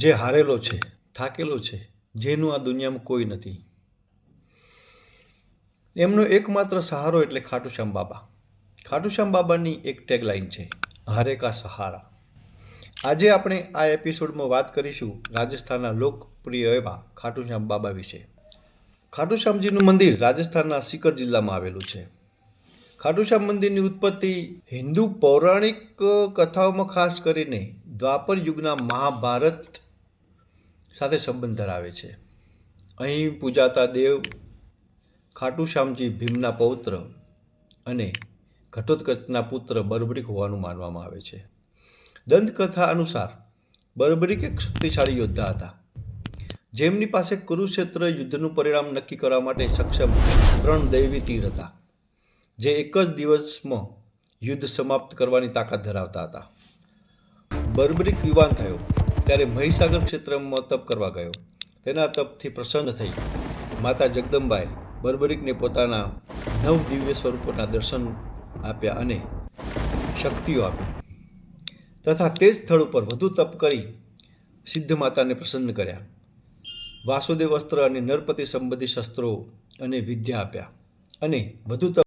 જે હારેલો છે, થાકેલો છે, જેનું આ દુનિયામાં કોઈ નથી. એમનો એકમાત્ર સહારો એટલે ખાટુશ્યામ બાબા. ખાટુશ્યામ બાબાની એક ટેગલાઇન છે, હારે કા સહારા. આજે આપણે આ એપિસોડમાં વાત કરીશું રાજસ્થાનના લોકપ્રિય એવા ખાટુશ્યામ બાબા વિશે. ખાટુશ્યામજીનું મંદિર રાજસ્થાનના સિકર જિલ્લામાં આવેલું છે. ખાટુશ્યામ મંદિરની ઉત્પત્તિ હિન્દુ પૌરાણિક કથાઓમાં ખાસ કરીને દ્વાપર યુગના મહાભારત સાથે સંબંધ ધરાવે છે. અહીં પૂજાતા દેવ ખાટુ શ્યામજી ભીમના પૌત્ર અને ઘટોત્કચના પુત્ર બર્બરિક હોવાનું માનવામાં આવે છે. દંતકથા અનુસાર બર્બરિક એક શક્તિશાળી યોદ્ધા હતા. જેમની પાસે કુરુક્ષેત્ર યુદ્ધનું પરિણામ નક્કી કરવા માટે સક્ષમ ત્રણ દૈવી તીર હતા, જે એક જ દિવસમાં યુદ્ધ સમાપ્ત કરવાની તાકાત ધરાવતા હતા. બર્બરિક યુવાન થયો. ત્યારે મહીસાગર ક્ષેત્રમાં તપ કરવા ગયો. તેના તપથી પ્રસન્ન થઈ માતા જગદંબાએ બર્બરિકને પોતાના નવ દિવ્ય સ્વરૂપોના દર્શન આપ્યા અને શક્તિઓ આપી. તથા તે જ સ્થળ ઉપર વધુ તપ કરી સિદ્ધ માતાને પ્રસન્ન કર્યા. વાસુદેવ અસ્ત્ર અને નરપતિ સંબંધી શસ્ત્રો અને વિદ્યા આપ્યા અને વધુ તપ